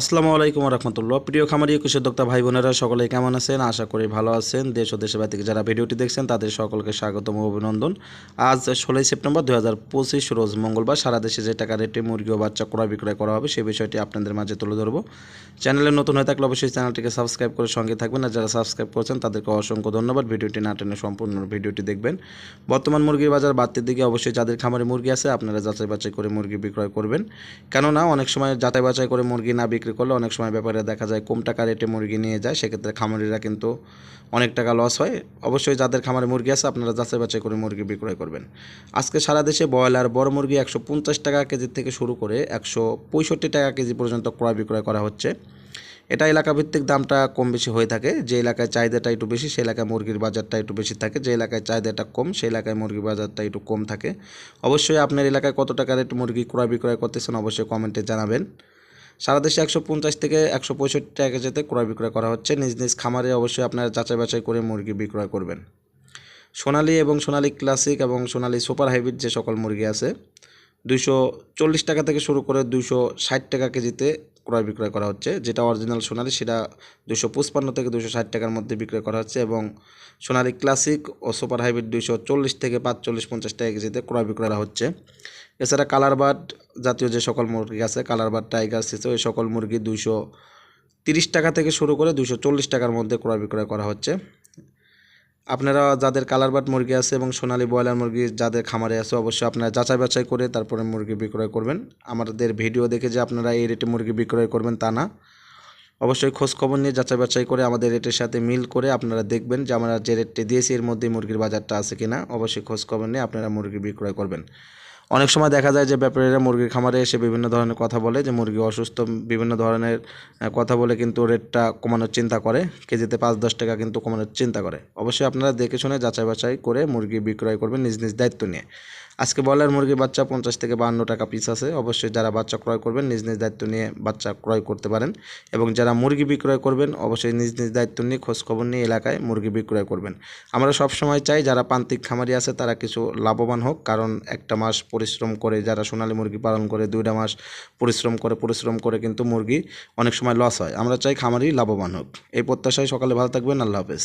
আসসালামু আলাইকুম রহমতুল্লাহ। প্রিয় খামারি কৃষি উদ্যোক্তা ভাই বোনেরা সকলে কেমন আছেন? আশা করি ভালো আছেন। দেশ ও দেশের থেকে যারা ভিডিওটি দেখছেন, তাদের সকলকে স্বাগতম অভিনন্দন। আজ ষোলোই সেপ্টেম্বর দু হাজার পঁচিশ রোজ মঙ্গলবার সারা দেশে যে টাকা রেটে মুরগি ও বাচ্চা ক্রয় বিক্রয় করা হবে সেই বিষয়টি আপনাদের মাঝে তুলে ধরবো। চ্যানেলে নতুন হয়ে থাকলে অবশ্যই চ্যানেলটিকে সাবস্ক্রাইব করে সঙ্গে থাকবেন আর যারা সাবস্ক্রাইব করেছেন, তাদেরকে অসংখ্য ধন্যবাদ। ভিডিওটি না টেনে সম্পূর্ণ ভিডিওটি দেখবেন। বর্তমান মুরগির বাজার বাড়তির দিকে অবশ্যই যাদের খামারে মুরগি আছে, আপনারা যাচাই বাছাই করে মুরগি বিক্রয় করবেন। কেননা, অনেক সময় যাচাই বাছাই করে মুরগি না বিক্রি করলে অনেক সময় ব্যাপারে দেখা যায় কম টাকা রেটে মুরগি নিয়ে যায়, সেক্ষেত্রে খামারিরা কিন্তু অনেক টাকা লস হয়। অবশ্যই যাদের খামারে মুরগি আছে, আপনারা যাচাই বাছাই করে মুরগি বিক্রয় করবেন। আজকে সারা দেশে ব্রয়লার, বড় মুরগি একশো পঞ্চাশ টাকা কেজি থেকে শুরু করে একশো পঁয়ষট্টি টাকা কেজি পর্যন্ত ক্রয় বিক্রয় করা হচ্ছে। এটা এলাকা ভিত্তিক দামটা কম বেশি হয়ে থাকে। যে এলাকায় চাহিদাটা একটু বেশি সেই এলাকায় মুরগির বাজারটা একটু বেশি থাকে। যে এলাকায় চাহিদাটা কম সেই এলাকায় মুরগির বাজারটা একটু কম থাকে। অবশ্যই আপনার এলাকায় কত টাকা রেট মুরগি ক্রয় বিক্রয় করতেছেন, অবশ্যই কমেন্টে জানাবেন। সারা দেশে একশো পঞ্চাশ থেকে একশো পঁয়ষট্টি টাকা যেতে ক্রয় বিক্রয় করা হচ্ছে। নিজ নিজ খামারে অবশ্যই আপনারা যাচাই বাছাই করে মুরগি বিক্রয় করবেন। সোনালি এবং সোনালি ক্লাসিক এবং সোনালি সুপার হাইব্রিড যে সকল মুরগি আছে দুশো চল্লিশ টাকা থেকে শুরু করে দুশো ষাট টাকা কেজিতে ক্রয় বিক্রয় করা হচ্ছে। যেটা অরিজিনাল সোনালি, সেটা দুশো পঁচপান্ন থেকে দুশো ষাট টাকার মধ্যে বিক্রয় করা হচ্ছে এবং সোনালি ক্লাসিক ও সুপার হাইব্রিড দুশো চল্লিশ থেকে পাঁচচল্লিশ পঞ্চাশ টাকা কেজিতে ক্রয় বিক্রয় করা হচ্ছে। এছাড়া কালার বার্ড জাতীয় যে সকল মুরগি আছে কালার বার্ড টাইগার সিসে ওই সকল মুরগি দুশো তিরিশ টাকা থেকে শুরু করে দুশো চল্লিশ টাকার মধ্যে ক্রয় বিক্রয় করা হচ্ছে। আপনারা যাদের কালার বাট মুরগি আছে এবং সোনালি ব্রয়লার মুরগি যাদের খামারে আছে, অবশ্যই আপনারা যাচাই বাছাই করে তারপরে মুরগি বিক্রয় করবেন। আমাদের ভিডিও দেখে যে আপনারা এই রেটে মুরগি বিক্রয় করবেন তা না। অবশ্যই খোঁজ খবর নিয়ে যাচাই বাছাই করে আমাদের রেটের সাথে মিল করে আপনারা দেখবেন যে আমরা যে রেটটি দিয়েছি, এর মধ্যে মুরগির বাজারটা আছে কিনা। অবশ্যই খোঁজ খবর নিয়ে আপনারা মুরগি বিক্রয় করবেন। অনেক সময় দেখা যায় যে ব্যাপারীরা মুরগির খামারে এসে বিভিন্ন ধরনের কথা বলে, যে মুরগি অসুস্থ, বিভিন্ন ধরনের কথা বলে কিন্তু রেটটা কমানোর চিন্তা করে, কেজিতে পাঁচ দশ টাকা কিন্তু কমানোর চিন্তা করে। অবশ্যই আপনারা দেখে শুনে যাচাই বাছাই করে মুরগি বিক্রয় করবেন নিজ নিজ দায়িত্ব নিয়ে। আজকে বয়লার মুরগির বাচ্চা পঞ্চাশ থেকে বাহান্ন টাকা পিস আছে। অবশ্যই যারা বাচ্চা ক্রয় করবেন নিজ নিজ দায়িত্ব নিয়ে বাচ্চা ক্রয় করতে পারেন। এবং যারা মুরগি বিক্রয় করবেন, অবশ্যই নিজ নিজ দায়িত্ব নিয়ে খোঁজখবর নিয়ে এলাকায় মুরগি বিক্রয় করবেন। আমরা সব সময় চাই যারা প্রান্তিক খামারি আছে তারা কিছু লাভবান হোক, কারণ একটা মাস পরিশ্রম করে, যারা সোনালি মুরগি পালন করে, দুইটা মাস পরিশ্রম করে পরিশ্রম করে কিন্তু মুরগি অনেক সময় লস হয়। আমরা চাই খামারি লাভবান হোক। এই প্রত্যাশায় সকালে ভালো থাকবেন। আল্লাহ হাফেজ।